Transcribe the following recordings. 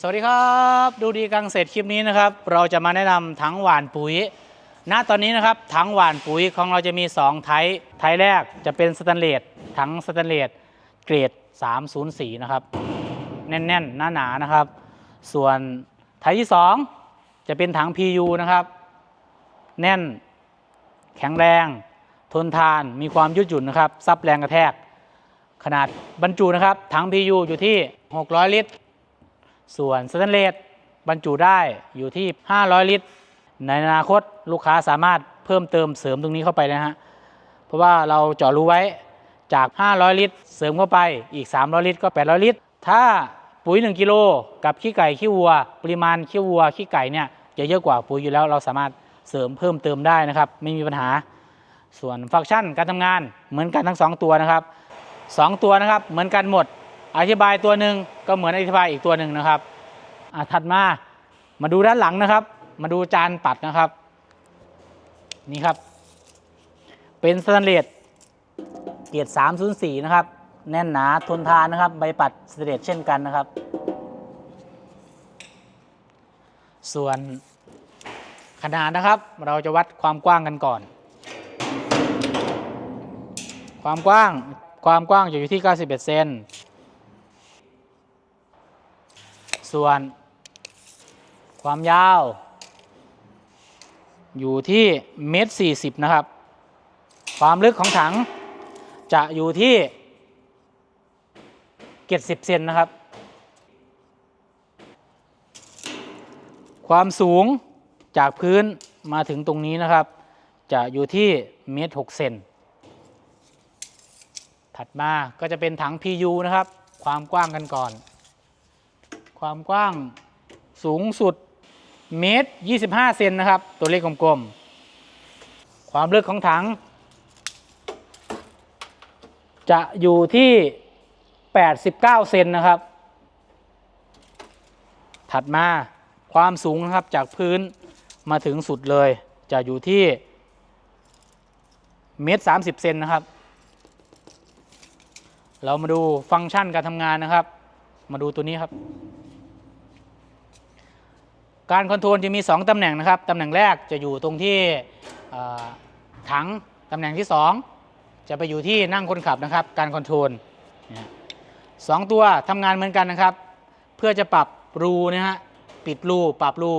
สวัสดีครับ ดูดีกังเสร็จคลิปนี้นะครับ เราจะมาแนะนำถังหวานปุ๋ย ณตอนนี้นะครับถังหวานปุ๋ยของเราจะมี 2 ไทป์ไทป์แรกจะเป็นสแตนเลสถังสแตนเลสเกรด 304 นะครับ แน่นๆ หนาๆนะครับ ส่วนไทป์ที่ 2 จะเป็นถัง PU นะครับ แน่น แข็งแรง ทนทานมีความยืดหยุ่นนะครับซับแรงกระแทก ขนาดบรรจุนะครับถัง PU อยู่ที่ 600 ลิตร ส่วนสแตนเลสบรรจุได้อยู่ที่ 500 ลิตร ในอนาคตลูกค้าสามารถเพิ่มเติมเสริมตรงนี้เข้าไปนะฮะ เพราะว่าเราเจาะรูไว้จาก 500 ลิตร เสริมเข้าไปอีก 300 ลิตร ก็ 800 ลิตร ถ้าปุ๋ย 1 กิโลกับขี้ไก่ขี้วัว ปริมาณขี้วัวขี้ไก่เนี่ยจะเยอะกว่าปุ๋ยอยู่แล้วเราสามารถเสริมเพิ่มเติมได้นะครับ ไม่มีปัญหา ส่วนฟังก์ชันการทำงานเหมือนกันทั้ง 2 ตัวนะครับ 2 ตัวนะครับเหมือนกันหมด อธิบายตัวหนึ่ง ก็เหมือนอธิบายอีกตัวหนึ่งนะครับอะถัดมามาดูด้านหลังนะครับ มาดูจานปัดนะครับ นี่ครับ เป็นสแตนเลสเกียรติ304 นะครับ แน่นหนาทนทานนะครับ ใบปัดสแตนเลสเช่นกันนะครับ ส่วนขนาดนะครับ เราจะวัดความกว้างกันก่อน ความกว้างความกว้างจะอยู่ที่ 91 เซน ส่วน ความยาว อยู่ที่เมตรสี่สิบนะครับ ความลึกของถังจะอยู่ที่เจ็ดสิบเซนนะครับ ความสูงจากพื้นมาถึงตรงนี้นะครับ จะอยู่ที่เมตรหกเซนถัดมาก็จะเป็นถัง PU นะครับ ความกว้างกันก่อน ความกว้างสูงสุดเมตร 25 เซนนะครับ ตัวเลขกลมๆ ความลึกของถัง จะอยู่ที่ 89 เซนนะครับ ถัดมาความสูงนะครับจากพื้นมาถึงสุดเลย จะอยู่ที่เมตร 30 เซนนะครับ เรามาดูฟังก์ชันการทำงานนะครับ มาดูตัวนี้ครับ การคอนโทรลจะมี 2 ตำแหน่งนะครับตำแหน่งแรกจะอยู่ตรงที่ถังตำแหน่งที่ 2 จะไปอยู่ที่นั่งคนขับนะครับ การคอนโทรลสองตัวทำงานเหมือนกันนะครับ เพื่อจะปรับรูนะฮะปิดรูปรับรู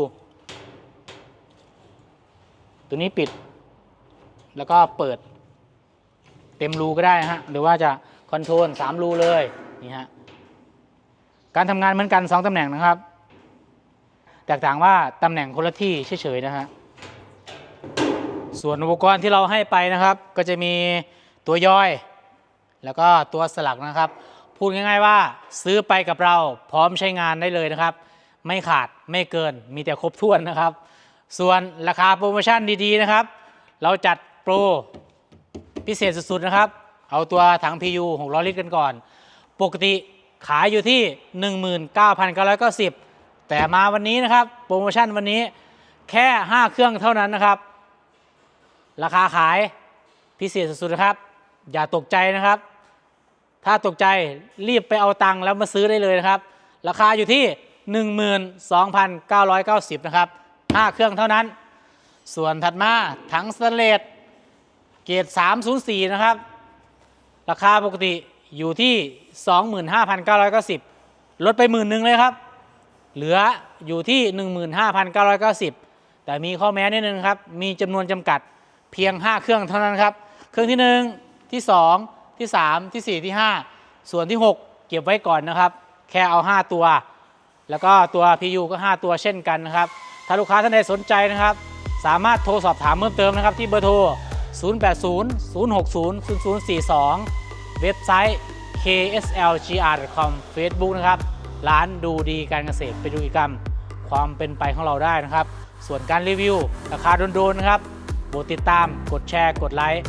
ตัวนี้ปิด แล้วก็เปิด เต็มรูก็ได้ฮะหรือว่าจะคอนโทรลสามรูเลยนี่ฮะการทำงานเหมือนกัน 2ตำแหน่งนะครับ แตกต่างว่าตำแหน่งคนละที่เฉยๆนะฮะส่วนอุปกรณ์ที่เราให้ไปนะครับ ก็จะมีตัวย่อย แล้วก็ตัวสลักนะครับ พูดง่าย ๆว่าซื้อไปกับเราพร้อมใช้งานได้เลยนะครับ ไม่ขาดไม่เกินมีแต่ครบถ้วนนะครับ ส่วนราคาโปรโมชั่นดีๆนะครับ เราจัดโปรพิเศษสุดๆนะครับ เอาตัวถัง PU 600 ลิตรกันก่อน ปกติขายอยู่ที่ 19,990 แต่มาวันนี้นะครับ โปรโมชั่นวันนี้แค่ 5 เครื่องเท่านั้นนะครับ ราคาขายพิเศษสุดๆนะครับ อย่าตกใจนะครับ ถ้าตกใจรีบไปเอาตังค์แล้วมาซื้อได้เลยนะครับ ราคาอยู่ที่ 12,990 นะครับ 5 เครื่องเท่านั้น ส่วนถัดมาถังสแตนเลสเกรด304 นะครับ ราคาปกติอยู่ที่ 25,990 ลดไปหมื่นหนึ่งเลยครับ เหลืออยู่ที่ 15,990 แต่มีข้อแม้นิดนึงครับ มีจำนวนจำกัดเพียง 5 เครื่องเท่านั้นครับ เครื่องที่ 1 ที่ 2 ที่ 3 ที่ 4 ที่ 5 ส่วนที่ 6 เก็บไว้ก่อนนะครับ แค่เอา 5 ตัว แล้วก็ตัว PU ก็ 5 ตัวเช่นกันนะครับ ถ้าลูกค้าท่านใดสนใจนะครับ สามารถโทรสอบถามเพิ่มเติมนะครับ ที่เบอร์โทร 080-060-0042 เว็บไซต์ kslgr.com Facebook นะครับ ร้านดูดีการเกษตรไปดูกิจกรรม ความเป็นไปของเราได้นะครับ ส่วนการรีวิว ราคาโดนๆนะครับโปรดติดตามกดแชร์กดไลค์